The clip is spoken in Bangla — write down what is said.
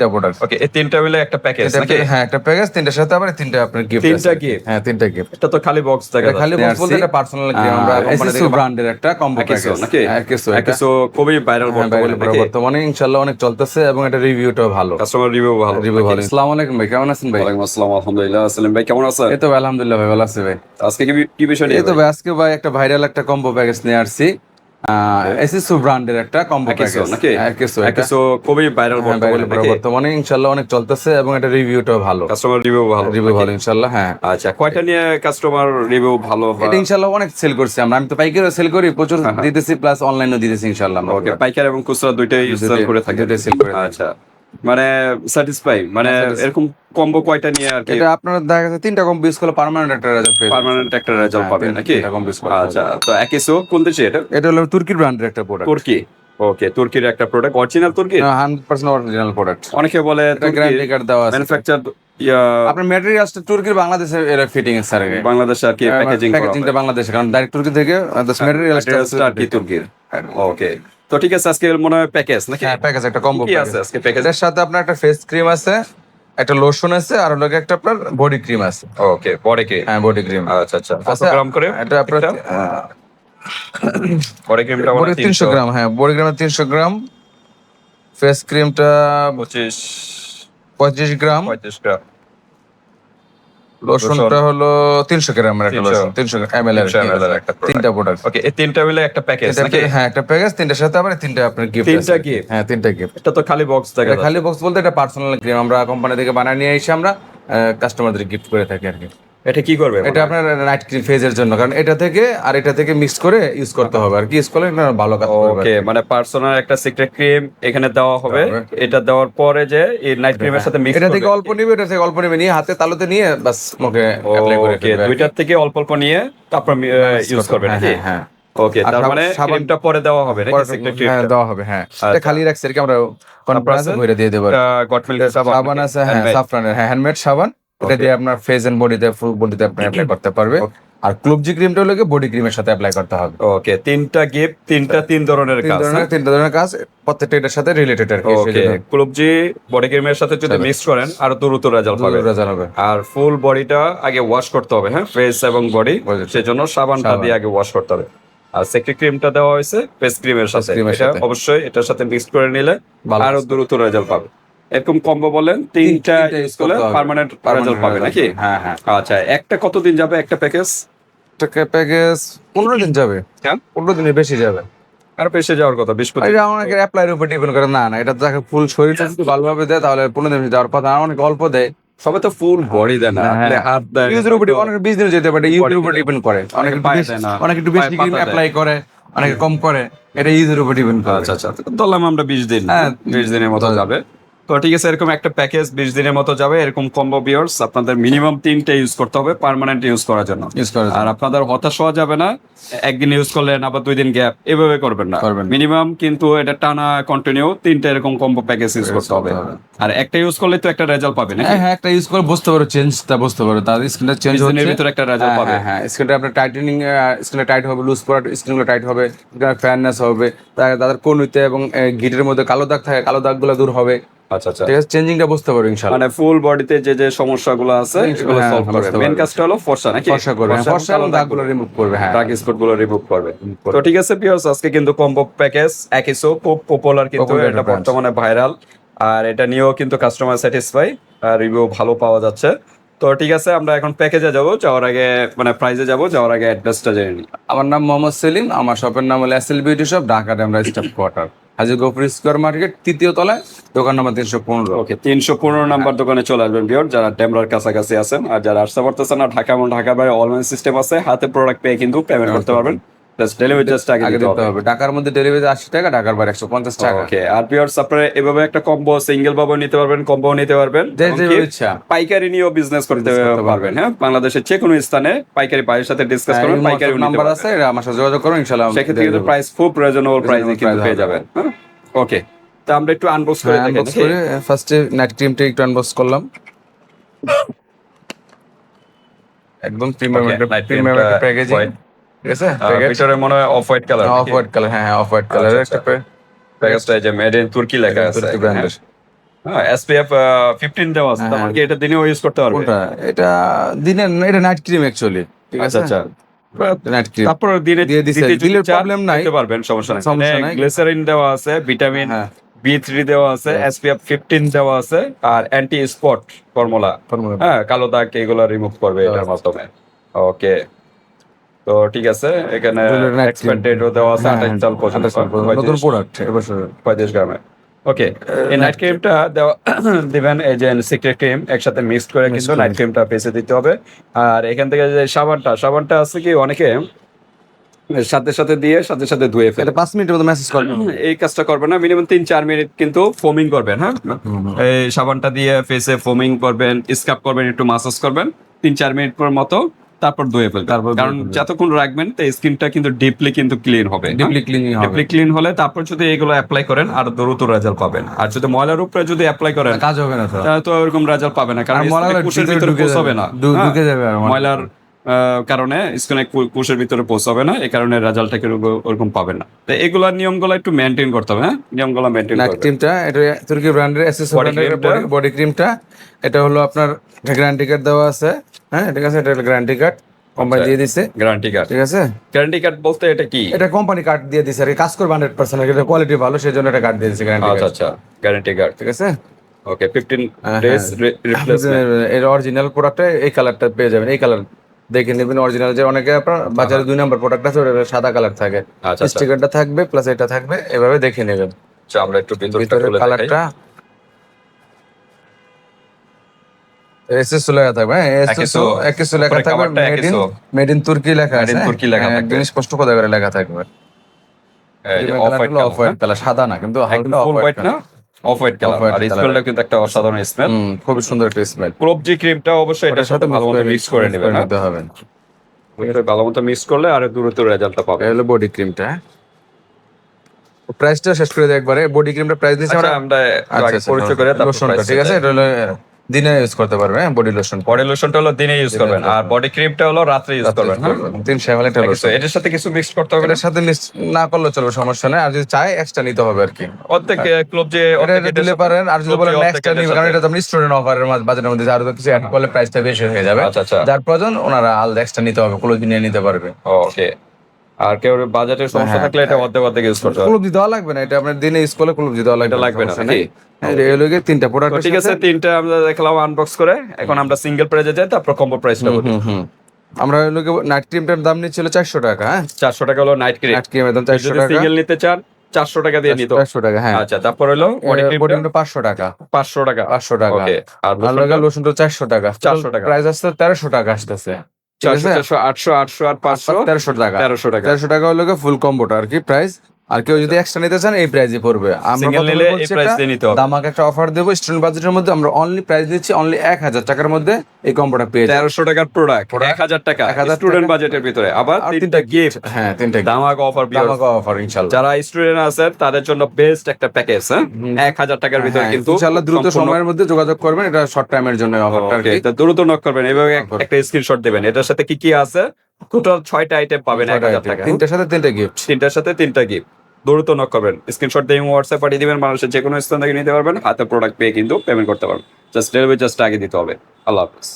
তিনটা প্রোডাক্ট ওকে এই তিনটা মিলে একটা প্যাকেজ নাকি? হ্যাঁ একটা প্যাকেজ তিনটার সাথে আবার তিনটা আপনার গিফট তিনটা gift? হ্যাঁ তিনটা গিফট এটা তো খালি বক্স এটা খালি বক্স বলতে এটা পার্সোনাল আমরা কোম্পানি থেকে ব্র্যান্ডের একটা কম্বো প্যাকেজ নাকি? খুবই ভাইরাল বর্তমানে বর্তমানে ইনশাআল্লাহ অনেক চলতেছে এবং এটা রিভিউটাও ভালো। কাস্টমার রিভিউ ভালো। রিভিউ ভালো। আসসালামু আলাইকুম ভাই কেমন আছেন ভাই? ওয়ালাইকুম আসসালাম আলহামদুলিল্লাহ। আসসালাম ভাই কেমন আছেন? এই তো আলহামদুলিল্লাহ ভাই ভালো আছি ভাই। আজকে কি কি বিষয় নিয়ে এই তো ভাই? আজকে ভাই একটা ভাইরাল একটা কম্বো প্যাকেজ নিয়ে আসছি। এসএসউ ব্র্যান্ডের একটা কম্বো প্যাকেজ নাকি? কিছু Akiso খুবই ভাইরাল বর্তমানে ইনশাআল্লাহ অনেক চলতেছে এবং এটা রিভিউটাও ভালো। কাস্টমার রিভিউ ভালো রিভিউ ভালো ইনশাআল্লাহ হ্যাঁ। আচ্ছা কয়টা নিয়ে কাস্টমার রিভিউ ভালো এটা ইনশাআল্লাহ অনেক সেল করছি আমরা। আমি তো পাইকারি সেল করি প্রচুর দিতেছি প্লাস অনলাইনও দিতেছি ইনশাআল্লাহ আমরা ওকে পাইকার এবং খুচরা দুইটাই সেল করে থাকে। দুইটাই sell করে থাকি। আচ্ছা। মানে স্যাটিসফাই মানে এরকম কম্বো কয়টা নিয়ে আর এটা আপনার দেখা যাচ্ছে তিনটা কম বিউজ করলে পার্মানেন্ট একটা রেজাল্ট পেয়ে যাবেন। পার্মানেন্ট একটা রেজাল্ট হ্যাঁ, পাবে নাকি? আচ্ছা তো একিসো কোন দেশে এটা? এটা হলো তুর্কির ব্র্যান্ডের একটা প্রোডাক্ট তুর্কি। ওকে তুর্কির একটা প্রোডাক্ট অরিজিনাল তুর্কি? হান্ড্রেড পার্সেন্ট অরিজিনাল প্রোডাক্ট অনেকে বলে গ্যারান্টি কার্ড দেওয়া আছে। ম্যানুফ্যাকচার আপনার ম্যাটেরিয়ালসটা তুর্কির বাংলাদেশে এর ফিটিং এর স্যার বাংলাদেশে আর কি প্যাকেজিং প্যাকেজিংটা বাংলাদেশে কারণ ডাইরেক্ট তুর্কি থেকে ম্যাটেরিয়ালসটা ম্যাটেরিয়ালসটা আর কি তুর্কির। ওকে তো ঠিক আছে আজকে মনে হয় প্যাকেজ নাকি? হ্যাঁ প্যাকেজ একটা কম্বো কি আছে আজকে প্যাকেজ এটার সাথে আপনার একটা ফেস ক্রিম আছে একটা লোশন আছে আর হলো একটা আপনার বডি ক্রিম আছে। ওকে পরে কি হ্যাঁ বডি ক্রিম আচ্ছা আচ্ছা। কত গ্রাম করে? এটা আপনার পরে ক্রিমটা বডি তিনশো। গ্রাম হ্যাঁ বডি গ্রামে তিনশো গ্রাম ফেস ক্রিমটা পঁচিশ। পঁয়ত্রিশ গ্রাম পঁয়ত্রিশ গ্রাম লোশনটা হলো তিনশো গ্রামের একটা 300 তিনশো এম এল এর 300 ml এর একটা তিনটা প্রোডাক্ট ওকে এই তিনটা মিলে একটা প্যাকেজ হ্যাঁ একটা প্যাকেজ তিনটার সাথে আবার তিনটা আপনার গিফট তিনটা গিফট হ্যাঁ তিনটা গিফট এটা তো খালি বক্স থাকে খালি বক্স বলতে এটা পার্সোনাল ক্রিম আমরা কোম্পানি থেকে বানিয়ে নিয়ে এসে আমরা কাস্টমারদের গিফট করে থাকি আর কি। এটা কি করবে? এটা আপনার নাইট ক্রিম ফেজের জন্য কারণ এটা থেকে আর এটা থেকে মিক্স করে ইউজ করতে হবে। আর কি ইউজ করলে এটা ভালো কাজ করবে। ওকে মানে পার্সোনাল একটা সিক্রেট ক্রিম এখানে দেওয়া হবে। এটা দেওয়ার পরে যে এই নাইট ক্রিমের সাথে মিক্স এটা থেকে অল্প নিবে এটা থেকে অল্প নিবে নিয়ে হাতে তালুতে নিয়ে বাস মুখে অ্যাপ্লাই করে ওকে দুইটার থেকে অল্প অল্প নিয়ে তারপর ইউজ করবে হ্যাঁ, নাকি? হ্যাঁ, হ্যাঁ ওকে আর তার মানে ক্রিমটা পরে দেওয়া হবে নাকি? সিক্রেট হ্যাঁ দেওয়া হবে হ্যাঁ। এটা খালি রাখছি আর কি আমরা কনফারেন্স? ভরে দিয়ে দেবো। গট মিল্ক সাবান সাবান আছে হ্যাঁ সাফরানের হ্যাঁ হ্যান্ডমেড সাবান। এটা দিয়ে আপনার ফেস এন্ড বডিতে ফুল বডিতে আপনি অ্যাপ্লাই করতে পারবে। আর ক্লুবজি ক্রিমটা হলো বডি ক্রিমের সাথে অ্যাপ্লাই করতে হবে। ওকে তিনটা গিফট তিনটা তিন ধরনের কাজ ধরনের তিনটা ধরনের কাজ প্রত্যেকটা এটার সাথে রিলেটেড আর কি ওকে ক্লুবজি বডি ক্রিমের সাথে যদি মিক্স করেন আরও দ্রুত রেজাল্ট পাবে জানাবে আর ফুল বডিটা আগে ওয়াশ করতে হবে হ্যাঁ? ফেস এবং বডি সেজন্য সাবানটা দিয়ে আগে ওয়াশ করতে হবে। আর সেক্রি ক্রিমটা দেওয়া হয়েছে ফেস ক্রিমের সাথে। এর এটা সাথে। অবশ্যই এটার সাথে মিক্স করে নিলে আরও দ্রুত রেজাল্ট পাবে। এরকম কম্বো বলেন তিনটা ইউজ করলে পার্মানেন্ট রেজাল্ট পাবে নাকি? হ্যাঁ হ্যাঁ। আচ্ছা একটা কতদিন যাবে একটা প্যাকেজ একটা প্যাকেজ পনেরো দিন যাবে। হ্যাঁ পনেরো দিনের বেশি যাবে। আর পেশে যাওয়ার কথা বিশ এটা অনেকের অ্যাপ্লাইয়ের উপর ডিপেন্ড করে। না না এটা তাকে ফুল শরীরটা যদি ভালোভাবে দেয় তাহলে পনেরো দিন যাওয়ার কথা আর অনেক অল্প দেয়। সবে তো ফুল বডি দেয় না হ্যাঁ। হাত দেয় ইউজের উপর অনেক বিজনেস যেতে পারে ইউজের উপর ডিপেন্ড করে। অনেক বেশি-। অনেক একটু বেশি অ্যাপ্লাই করে অনেকে কম করে। এটা ইউজের উপর ডিপেন্ড করে। আচ্ছা আচ্ছা। ধরলাম আমরা বিশ দিন। হ্যাঁ। বিশ দিনের মতো যাবে। তো ঠিক আছে এরকম একটা প্যাকেজ বিশ দিনের মতো যাবে এরকম কম্বো বিয়ার্স আপনাদের মিনিমাম তিনটে ইউজ করতে হবে পার্মানেন্ট ইউজ করার জন্য। ইউজ আর আপনাদের হতাশ হওয়া যাবে না একদিন ইউজ করলেন আবার দুই দিন গ্যাপ এভাবে করবেন না। মিনিমাম কিন্তু এটা টানা কন্টিনিউ তিনটা এরকম কম্বো প্যাকেজ ইউজ করতে হবে। আর একটা ইউজ করলে তো একটা রেজাল্ট পাবে না হ্যাঁ হ্যাঁ একটা ইউজ করে বুঝতে পারো চেঞ্জটা বুঝতে পারো। তার স্ক্রিনটা চেঞ্জ হচ্ছে। ভিতরে একটা রেজাল্ট পাবে। হ্যাঁ হ্যাঁ স্ক্রিনটা আপনার টাইটেনিং স্ক্রিনটা টাইট হবে লুজ করা স্ক্রিনগুলো টাইট হবে ফ্যাননেস হবে। তাদের কোনুতে এবং গিটের মধ্যে কালো দাগ থাকে কালো দাগগুলো দূর হবে। আচ্ছা আচ্ছা। ঠিক আছে চেঞ্জিংটা বুঝতে পারো ইনশাআল্লাহ। মানে ফুল বডিতে যে যে সমস্যাগুলো আছে সেগুলো হ্যাঁ, সলভ করবে। মেন কাজটা হলো ফর্সা নাকি? ফর্সা করবে হ্যাঁ, ফর্সা এবং দাগগুলো রিমুভ করবে হ্যাঁ। রিমুভ করবে। তো ঠিক আছে পিওর্স আজকে কিন্তু কম্বো প্যাকেজ একিসো খুব পপুলার কিন্তু এটা বর্তমানে ভাইরাল আর এটা নিয়েও কিন্তু কাস্টমার স্যাটিসফাই আর রিভিউ ভালো পাওয়া যাচ্ছে। তো ঠিক আছে আমরা এখন প্যাকেজে যাব যাওয়ার আগে মানে প্রাইজে যাব যাওয়ার আগে অ্যাড্রেসটা জেনে নিই। আমার নাম মোহাম্মদ সেলিম আমার শপের নাম হলো S L beauty shop Dhaka Demra staff quarter Haji Gafur square market তৃতীয় তলায় দোকান নম্বর তিনশো পনেরো। ওকে তিনশো পনেরো নাম্বার দোকানে চলে আসবেন বিয়র যারা ডেমরার কাছাকাছি আছেন আর যারা আসতে পারতেছেন না ঢাকা এবং ঢাকা বাইরে অনলাইন সিস্টেম আছে হাতে প্রোডাক্ট পেয়ে কিন্তু পেমেন্ট করতে পারবেন। প্লাস ডেলিভারি চার্জটা আগে দিতে হবে। ঢাকার মধ্যে ডেলিভারি আশি টাকা ঢাকার বাইরে একশো পঞ্চাশ টাকা। ওকে আর পিওর্স আপনারা এভাবে একটা কম্বো সিঙ্গেল ভাবে নিতে পারবেন কম্বো নিতে পারবেন। ইচ্ছা। পাইকারি নিয়েও বিজনেস করতে পারবেন হ্যাঁ? বাংলাদেশের যে কোনো স্থানে পাইকারি ভাইয়ের সাথে ডিসকাস করবেন পাইকারি নাম্বার আছে আমার সাথে যোগাযোগ করুন ইনশাআল্লাহ সেক্ষেত্রে কিন্তু প্রাইস খুব রিজনেবল প্রাইসে কিন্তু পেয়ে যাবেন হ্যাঁ? ওকে তা আমরা একটু আনবক্স করে আনবক্স করে ফার্স্টে নাইট ক্রিমটা একটু আনবক্স করলাম। একদম প্রিমিয়াম প্রিমিয়াম প্যাকেজিং। ঠিক আছে? ভিতরে মনে হয় off white colour off white colour হ্যাঁ অফ হোয়াইট কালারের আচ্ছা, একটা প্যাকেজটা যে মেড ইন তুর্কি লেখা আছে তুর্কি ব্র্যান্ডের হ্যাঁ এসপিএফ ফিফটিন দেওয়া আছে তার মানে কি এটা দিনেও ইউজ করতে পারবে? এটা দিনের এটা নাইট ক্রিম অ্যাকচুয়ালি ঠিক আছে? আচ্ছা। আচ্ছা নাইট ক্রিম তারপর দিনে দিয়ে দিছে। নাই। দিতে পারবেন সমস্যা নাই। সমস্যা নাই। গ্লিসারিন দেওয়া আছে ভিটামিন হ্যাঁ। বি থ্রি দেওয়া আছে এসপিএফ ফিফটিন দেওয়া আছে আর অ্যান্টি স্পট ফর্মুলা। হ্যাঁ কালো দাগ এগুলো রিমুভ করবে এটার মাধ্যমে। ওকে তো ঠিক আছে এখানে এক্সপায়ার। দেওয়া আছে হ্যাঁ, আঠাশ সাল পর্যন্ত সাল নতুন প্রোডাক্ট এবছর পঁয়ত্রিশ গ্রামে। ওকে এই নাইট ক্রিমটা দেওয়া দিবেন এই যে সিক্রেট ক্রিম একসাথে মিক্স করে নাইট ক্রিমটা পেছে দিতে হবে। আর এখান থেকে যে সাবানটা সাবানটা আছে কি অনেকে সাথে সাথে দিয়ে সাথে সাথে ধুয়ে ফেলে। পাঁচ মিনিটের মধ্যে মেসেজ করবেন এই কাজটা করবেন না মিনিমাম তিন চার মিনিট কিন্তু ফোমিং করবেন হ্যাঁ? এই সাবানটা দিয়ে ফেসে ফোমিং করবেন স্কাপ করবেন একটু মাসাজ করবেন তিন চার মিনিট পর মতো তারপর ধুয়ে ফেলবেন। তারপর কারণ যতক্ষণ রাখবেন তো স্কিনটা কিন্তু ডিপলি কিন্তু ক্লিন হবে। ডিপলি ক্লিন হবে। ডিপলি ক্লিন হলে তারপর যদি এগুলো অ্যাপ্লাই করেন আর দ্রুত রেজাল্ট পাবেন। আর যদি ময়লার উপরে যদি অ্যাপ্লাই করেন কাজ হবে না তো। তাহলে তো ওরকম রেজাল্ট পাবে না। কারণ কোষের ভিতরে যাবে। না। হ্যাঁ? ঢুকে যাবে আর ময়লার কারণে স্কিনে কোষের ভিতরে পৌঁছাবে না এই কারণে রেজাল্টটাকে ওরকম পাবেন না। তো এগুলার নিয়মগুলো একটু মেনটেন করতে হবে হ্যাঁ? নিয়মগুলো মেনটেন করবে। ক্রিমটা এটা তুর্কি ব্র্যান্ডের এসএস ব্র্যান্ডের? বডি ক্রিমটা এটা হলো আপনার গ্যারান্টি কার্ড দেওয়া আছে হ্যাঁ? ঠিক আছে এটা গ্যারান্টি কার্ড কোম্পানি। দিয়ে দিছে। গ্যারান্টি কার্ড ঠিক আছে? গ্যারান্টি কার্ড বলতে এটা কি? এটা কোম্পানি কার্ড দিয়ে দিছে আর কাজ করবে হান্ড্রেড পার্সেন্ট এটা কোয়ালিটি ভালো সেজন্য এটা কার্ড দিয়ে দিছে গ্যারান্টি আচ্ছা আচ্ছা গ্যারান্টি কার্ড ঠিক আছে? Okay fifteen days. রিপ্লেসমেন্ট এর অরিজিনাল প্রোডাক্টটা এই কালারটা পেয়ে যাবেন এই কালার দেখে নেবেন অরিজিনাল যে অনেকে আপনার বাজারে দুই নম্বর প্রোডাক্ট আছে ওটা সাদা কালার থাকে। আচ্ছা আচ্ছা। স্টিকারটা থাকবে প্লাস এটা থাকবে এভাবে দেখে নেবেন। আচ্ছা, আমরা একটু ভিতরের কালারটা এসএস লেখা থাকবে হ্যাঁ এসএস একেসো। একেসো লেখা থাকবে মেড ইন মেড ইন তুর্কি লেখা আছে হ্যাঁ? তুর্কি লেখা হ্যাঁ, থাকবে। একদম স্পষ্ট করে লেখা থাকবে। অফ হোয়াইট কালার সাদা না কিন্তু ফুল হোয়াইট না? অফ হোয়াইট কালার আর স্মেলটা কিন্তু একটা অসাধারণ স্মেল খুব সুন্দর একটা স্মেল ক্রপ ক্রিমটা অবশ্যই এটার সাথে ভালো মতো মিক্স করে নেবেন হ্যাঁ? নিতে হবে। এটা ভালো মতো মিক্স করলে আর দ্রুত রেজাল্টটা পাবে এটা হলো বডি ক্রিমটা প্রাইসটা শেষ করে দেয় একবারে। বডি ক্রিমটা প্রাইস দিচ্ছি আচ্ছা আমরা আমরা পরিচয় করে তারপর ঠিক আছে? এটা হলো দিনে ইউজ করতে পারবে হ্যাঁ বডি লোশন বডি লোশনটা হলো দিনে ইউজ করবেন আর বডি ক্রিমটা হলো রাত্রে ইউজ করবেন হ্যাঁ। তিন শ্যামেল একটা লোশন এটার সাথে কিছু মিক্স করতে হবে এটার সাথে মিক্স না করলেও চলবে সমস্যা নেই। আর যদি চাই এক্সট্রা নিতে হবে আর কি। অর্ধেক ক্লব যে এটা দিলে পারেন আর যদি বলেন এক্সট্রা অর্ধেক নিবে এটার কারণ এটা আপনি স্টুডেন্ট অফারের বাজারের মধ্যে আরও কিছু অ্যাড করলে প্রাইসটা বেশি হয়ে যাবে। আচ্ছা আচ্ছা। যার প্রয়োজন ওনারা আলাদা এক্সট্রা নিতে হবে ক্লোজ নিয়ে নিতে পারবে। ওকে আর কেউ বাজেটের সমস্যা হ্যাঁ, থাকলে এটা অর্ধেক অর্ধেক ইউজ করতে হবে দেওয়া লাগবে না এটা আপনার দিনে ইউজ করলে দিতে দেওয়া লাগবে এটা লাগবে না, সমস্যা? নেই। হ্যাঁ, তিনটা প্রোডাক্ট ঠিক আছে তিনটা আমরা দেখলাম আনবক্স করে। এখন আমরা সিঙ্গেল প্রাইজে যাই তারপর কম্বো প্রাইসটা বলি আমরা হলো নাইট ক্রিমটার দাম নিচ্ছিল চারশো টাকা হ্যাঁ? চারশো টাকা হলো নাইট ক্রিম নাইট ক্রিমের দাম চারশো টাকা। সিঙ্গেল নিতে চান চারশো টাকা দিয়ে নিত। চারশো টাকা হ্যাঁ। আচ্ছা তারপর হলো পাঁচশো টাকা। পাঁচশো টাকা। পাঁচশো টাকা। আর তো চারশো টাকা। 400 টাকা। প্রাইস আসছে তেরোশো টাকা আসতেছে। চারশো আছে? চারশো আটশো আটশো আর পাঁচশো? তেরোশো টাকা। তেরোশো টাকা। তেরোশো টাকা হলো ফুল কম্বোটা আর কি প্রাইস আর কেউ যদি এক্সট্রা নিতে চান এই প্রাইসে পড়বে। আমরা সিঙ্গেল নিলে এই বলছি একটা নিতে হবে। দামাকে একটা অফার দেবো স্টুডেন্ট বাজেটের মধ্যে আমরা অনলি প্রাইস দিচ্ছি অনলি এক হাজার টাকার মধ্যে। এই কম্বোটা পেয়ে তেরোশো টাকার প্রোডাক্ট এক হাজার টাকা 1000 স্টুডেন্ট বাজেটের ভিতরে। আবার তিনটা গিফট হ্যাঁ তিনটা দামাক অফার দামাকে অফার ইনশাল্লাহ। যারা স্টুডেন্ট আছেন তাদের জন্য বেস্ট একটা প্যাকেজ হ্যাঁ? এক হাজার টাকার ভিতরে হ্যাঁ, কিন্তু ইনশাল্লাহ দ্রুত সময়ের মধ্যে যোগাযোগ করবেন এটা শর্ট টাইমের জন্য অফারটা দ্রুত নক করবেন এভাবে এক- একটা স্ক্রিনশট দেবেন। এটার সাথে কি কি আছে? টোটাল ছয়টা আইটেম পাবেন এক হাজার টাকা। তিনটার সাথে তিনটা গিফট তিনটার সাথে তিনটা গিফট দ্রুত নক করবেন। স্ক্রিনশট দিয়ে হোয়াটসঅ্যাপ পাঠিয়ে দেবেন মানুষের যে কোনো স্থান থেকে নিতে পারবেন, হাতে প্রোডাক্ট পেয়ে কিন্তু পেমেন্ট করতে পারবেন। জাস্ট ডেলিভারি জাস্ট আগে দিতে হবে। আল্লাহ হাফিজ।